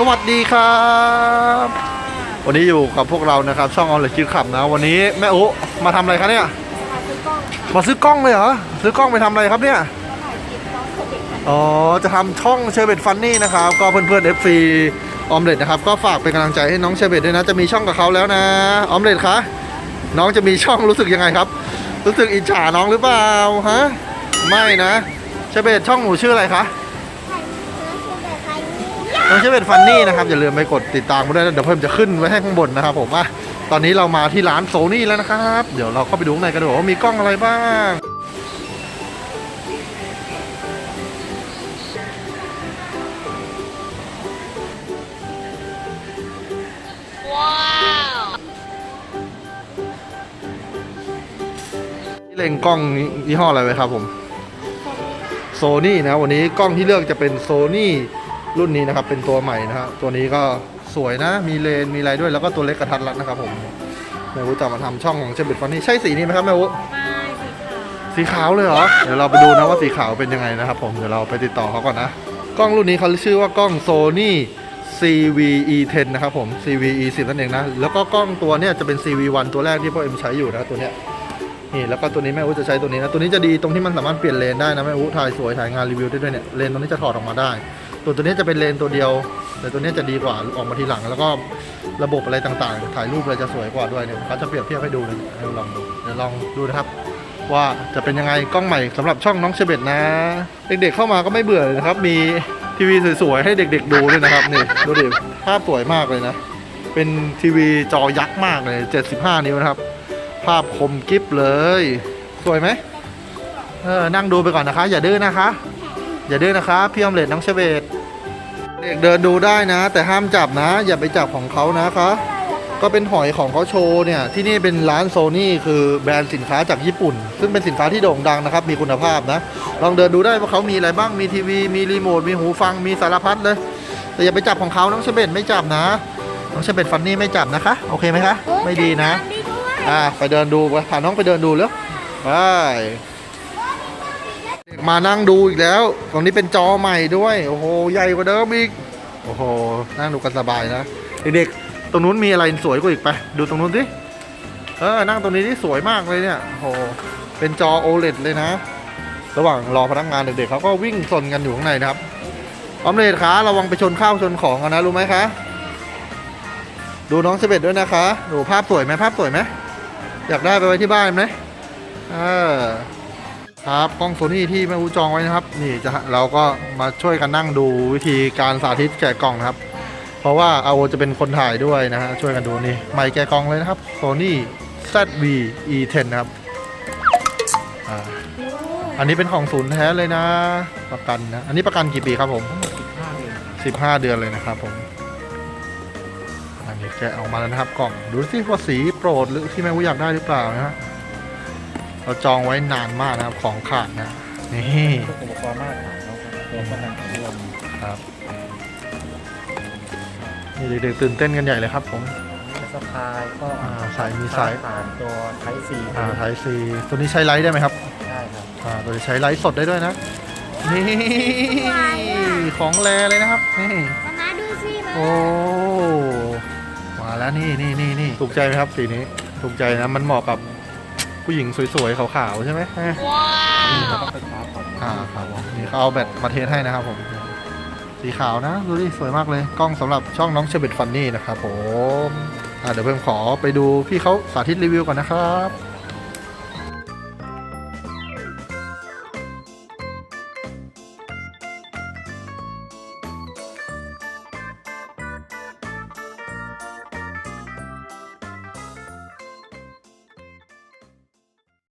สวัสดีครับ วันนี้อยู่กับพวกเรานะครับ ช่องออนไลน์คิดขับนะ วันนี้แม่อุมาทำอะไรคะเนี่ยมาซื้อกล้องเลยเหรอซื้อกล้องไปทำอะไรครับเนี่ยอ๋อจะทำช่องเชอร์เบตฟันนี่นะครับ ก็เพื่อนๆ FC ออมเล็ตนะครับก็ฝากเป็นกำลังใจให้น้องเชอร์เบตด้วยนะ จะมีช่องกับเขาแล้วนะออมเล็ตคะน้องจะมีช่องรู้สึกยังไงครับ รู้สึกอิจฉาน้องหรือเปล่าฮะไม่นะเชอร์เบตช่องหนูชื่ออะไรคะ น้องเชฟเป็นฟันนี่นะครับอย่าลืมไปกดติดตามกันด้วยนะเดี๋ยวเพิ่มจะขึ้นไว้ให้ข้างบนนะครับผมอะตอนนี้เรามาที่ร้านโซนี่แล้วนะครับ เดี๋ยวเราเข้าไปดูข้างในกันดูว่ามีกล้องอะไรบ้างเล็งกล้องยี่ห้ออะไรไว้ครับผมโซนี่นะวันนี้กล้องที่เลือกจะเป็นโซนี่ รุ่นนี้นะครับเป็นตัวใหม่นะฮะตัวนี้ก็สวยนะมีเลนมีอะไรด้วยแล้วก็ตัวเล็กกระทัดรัดนะครับผมแม่วุจะมาทำช่องของเชฟบิดฟันนี่ใช่สีนี้ไหมครับแม่วุไม่สีขาวสีขาวเลยเหรอเดี๋ยวเราไปดูนะว่าสีขาวเป็นยังไงนะครับผมเดี๋ยวเราไปติดต่อเขาก่อนนะกล้องรุ่นนี้เขาชื่อว่ากล้อง Sony CVE10 นะครับผม CVE10 นั่นเองนะ แล้วก็กล้องตัวเนี้ยจะเป็น CV1 ตัวแรกที่พ่อเอ็มใช้อยู่นะตัวเนี้ยนี่แล้วก็ตัวนี้แม่อูจะใช้ตัวนี้นะ ตัวนี้จะดีตรงที่มันสามารถเปลี่ยนเลนได้นะแม่อูถ่ายสวยถ่ายงานรีวิวได้ด้วยเนี่ยเลนตัวนี้จะถอดออกมาได้ ตัวตัวนี้จะเป็นเลนตัวเดียว แต่ตัวนี้จะดีกว่าออกมาทีหลัง แล้วก็ระบบอะไรต่างๆ ถ่ายรูปอะไรจะสวยกว่าด้วยเนี่ยเขาจะเปรียบเทียบให้ดูเลยให้ลองดูเดี๋ยวลองดูนะครับ ว่าจะเป็นยังไงกล้องใหม่สำหรับช่องน้องเชเบตนะ เด็กๆเข้ามาก็ไม่เบื่อนะครับ มีทีวีสวยๆให้เด็ก ๆ ดูด้วยนะครับนี่ดูดิภาพสวยมากเลยนะ เป็นทีวีจอยักษ์มากเลย 75 นิ้วนะครับ ภาพคมกริบเลย สวยไหมเออนั่งดูไปก่อนนะคะ อย่าดื้อนะคะ อย่าดื้อนะคะพี่ออมเล็ตน้องเชเบตเด็กเดินดูได้นะ แต่ห้ามจับนะ อย่าไปจับของเขานะคะก็เป็นหอยของเขาโชว์เนี่ย ที่นี่เป็นร้านโซนี่คือแบรนด์สินค้าจากญี่ปุ่น ซึ่งเป็นสินค้าที่โด่งดังนะครับ มีคุณภาพนะ ลองเดินดูได้ว่าเขามีอะไรบ้างมีทีวี มีรีโมท มีหูฟังมีสารพัดเลย แต่อย่าไปจับของเขาน้องเชเบตไม่จับนะ น้องเชเบตฟันนี่ไม่จับนะคะ โอเคไหมคะ ไม่ดีนะดีด้วยอ่าไปเดินดูไปพาน้องไปเดินดูแล้วไปเด็ก มานั่งดูอีกแล้ว ตรงนี้เป็นจอใหม่ด้วย โอ้โห ใหญ่กว่าเดิมอีก โอ้โห นั่งดูกันสบายนะ เด็กๆ ตรงนู้นมีอะไรสวยกว่าอีกไป ดูตรงนู้นสิ เออ นั่งตรงนี้ที่สวยมากเลยเนี่ย โอ้โห เป็นจอ OLED เลยนะ ระหว่างรอพนักงานเด็กๆเขาก็วิ่งซนกันอยู่ข้างในนะครับ ออมเลดขาระวังไปชนข้าวชนของกันนะรู้ไหมคะ ดูน้องเสเบ็ดด้วยนะคะ ดูภาพสวยไหมภาพสวยไหม อยากได้ไปไว้ที่บ้านไหมเออ ครับกล้องโซนี่ที่แม่อูจองไว้นะครับ นี่จะเราก็มาช่วยกันนั่งดูวิธีการสาธิตแกะกล่องนะครับ เพราะว่าอาโอจะเป็นคนถ่ายด้วยนะฮะช่วยกันดูนี่ไมค์แกะกล่องเลยนะครับ Sony ZV E10 นะครับอ่าอันนี้เป็นของศูนย์แท้เลยนะ ประกันนะ อันนี้ประกันกี่ปีครับผม15เดือนเลยนะครับผม อันนี้แกะออกมาแล้วนะครับกล่อง ดูสิว่าสีโปรดหรือที่แม่วูอยากได้หรือเปล่านะฮะ เราจองไว้นานมากนะครับของขาดนะนี่พวกอุปกรณ์มาตรฐานเขาครับรวมผนังรวมครับนี่เด็กๆตื่นเต้นกันใหญ่เลยครับผมสะพายก็อ่าสายมีสายผ่านตัวไทซีอ่าไทซีตัวนี้ใช้ไลท์ได้ไหมครับได้ครับอ่าตัวนี้ใช้ไลท์สดได้ด้วยนะนี่ของแรเลยนะครับนี่มามาดูสิมาโอ้มาแล้วนี่นี่นี่นี่ถูกใจไหมครับสีนี้ถูกใจนะมันเหมาะกับ ผู้หญิงสวยๆขาวๆใช่ไหมว้าวนี่เราก็ไปชาร์จก่อนอ่าครับผมนี่เขาเอาแบตมาเทสให้นะครับผม สีขาวนะ ดูดิ สวยมากเลย กล้องสำหรับช่องน้องเชเบตฟันนี่นะครับผมอ่าเดี๋ยวเพิ่มขอไปดูพี่เขาสาธิตรีวิวก่อนนะครับ